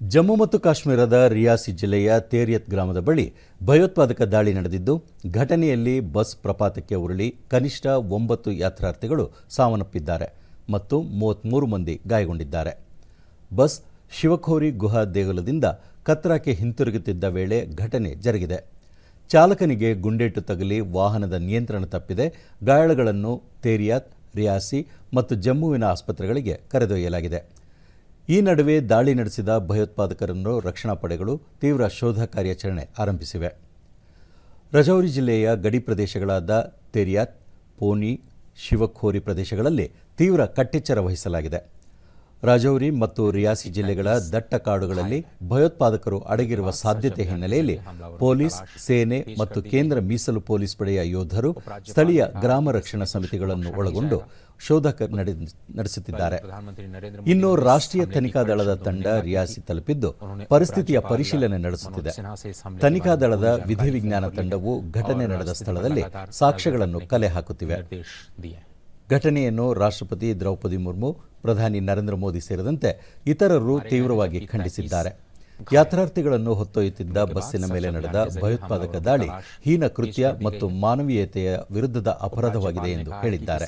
ಜಮ್ಮು ಮತ್ತು ಕಾಶ್ಮೀರದ ರಿಯಾಸಿ ಜಿಲ್ಲೆಯ ತೇರಿಯತ್ ಗ್ರಾಮದ ಬಳಿ ಭಯೋತ್ಪಾದಕ ದಾಳಿ ನಡೆದಿದ್ದು, ಘಟನೆಯಲ್ಲಿ ಬಸ್ ಪ್ರಪಾತಕ್ಕೆ ಉರುಳಿ ಕನಿಷ್ಠ ಒಂಬತ್ತು ಯಾತ್ರಾರ್ಥಿಗಳು ಸಾವನ್ನಪ್ಪಿದ್ದಾರೆ ಮತ್ತು ಮೂವತ್ತ್ಮೂರು ಮಂದಿ ಗಾಯಗೊಂಡಿದ್ದಾರೆ. ಬಸ್ ಶಿವಖೋರಿ ಗುಹಾ ದೇಗುಲದಿಂದ ಕತ್ರಾಕ್ಕೆ ಹಿಂತಿರುಗುತ್ತಿದ್ದ ವೇಳೆ ಘಟನೆ ಜರುಗಿದೆ. ಚಾಲಕನಿಗೆ ಗುಂಡೇಟು ತಗಲಿ ವಾಹನದ ನಿಯಂತ್ರಣ ತಪ್ಪಿದೆ. ಗಾಯಾಳುಗಳನ್ನು ತೇರಿಯಾತ್, ರಿಯಾಸಿ ಮತ್ತು ಜಮ್ಮುವಿನ ಆಸ್ಪತ್ರೆಗಳಿಗೆ ಕರೆದೊಯ್ಯಲಾಗಿದೆ. ಈ ನಡುವೆ ದಾಳಿ ನಡೆಸಿದ ಭಯೋತ್ಪಾದಕರನ್ನು ರಕ್ಷಣಾ ಪಡೆಗಳು ತೀವ್ರ ಶೋಧ ಕಾರ್ಯಾಚರಣೆ ಆರಂಭಿಸಿವೆ. ರಜೌರಿ ಜಿಲ್ಲೆಯ ಗಡಿ ಪ್ರದೇಶಗಳಾದ ತೆರಿಯಾತ್, ಪೋನಿ, ಶಿವಖೋರಿ ಪ್ರದೇಶಗಳಲ್ಲಿ ತೀವ್ರ ಕಟ್ಟೆಚ್ಚರ ವಹಿಸಲಾಗಿದೆ. ರಾಜೌರಿ ಮತ್ತು ರಿಯಾಸಿ ಜಿಲ್ಲೆಗಳ ದಟ್ಟ ಕಾಡುಗಳಲ್ಲಿ ಭಯೋತ್ಪಾದಕರು ಅಡಗಿರುವ ಸಾಧ್ಯತೆ ಹಿನ್ನೆಲೆಯಲ್ಲಿ ಪೊಲೀಸ್, ಸೇನೆ ಮತ್ತು ಕೇಂದ್ರ ಮೀಸಲು ಪೊಲೀಸ್ ಪಡೆಯ ಯೋಧರು ಸ್ಥಳೀಯ ಗ್ರಾಮ ರಕ್ಷಣಾ ಸಮಿತಿಗಳನ್ನು ಒಳಗೊಂಡು ಶೋಧ ನಡೆ- ನಡೆಸುತ್ತಿದ್ದಾರೆ. ಇನ್ನು ರಾಷ್ಟ್ರೀಯ ತನಿಖಾ ದಳದ ತಂಡ ರಿಯಾಸಿ ತಲುಪಿದ್ದು ಪರಿಸ್ಥಿತಿಯ ಪರಿಶೀಲನೆ ನಡೆಸುತ್ತಿದೆ. ತನಿಖಾ ದಳದ ವಿಧಿವಿಜ್ಞಾನ ತಂಡವು ಘಟನೆ ನಡೆದ ಸ್ಥಳದಲ್ಲಿ ಸಾಕ್ಷ್ಯಗಳನ್ನು ಕಲೆ ಹಾಕುತ್ತಿವೆ. ಘಟನೆಯನ್ನು ರಾಷ್ಟ್ರಪತಿ ದ್ರೌಪದಿ ಮುರ್ಮು ಪ್ರಧಾನಿ ನರೇಂದ್ರ ಮೋದಿ ಸೇರಿದಂತೆ ಇತರರು ತೀವ್ರವಾಗಿ ಖಂಡಿಸಿದ್ದಾರೆ. ಯಾತ್ರಾರ್ಥಿಗಳನ್ನು ಹೊತ್ತೊಯ್ಯುತ್ತಿದ್ದ ಬಸ್ಸಿನ ಮೇಲೆ ನಡೆದ ಭಯೋತ್ಪಾದಕ ದಾಳಿ ಹೀನ ಕೃತ್ಯ ಮತ್ತು ಮಾನವೀಯತೆಯ ವಿರುದ್ಧದ ಅಪರಾಧವಾಗಿದೆ ಎಂದು ಹೇಳಿದ್ದಾರೆ.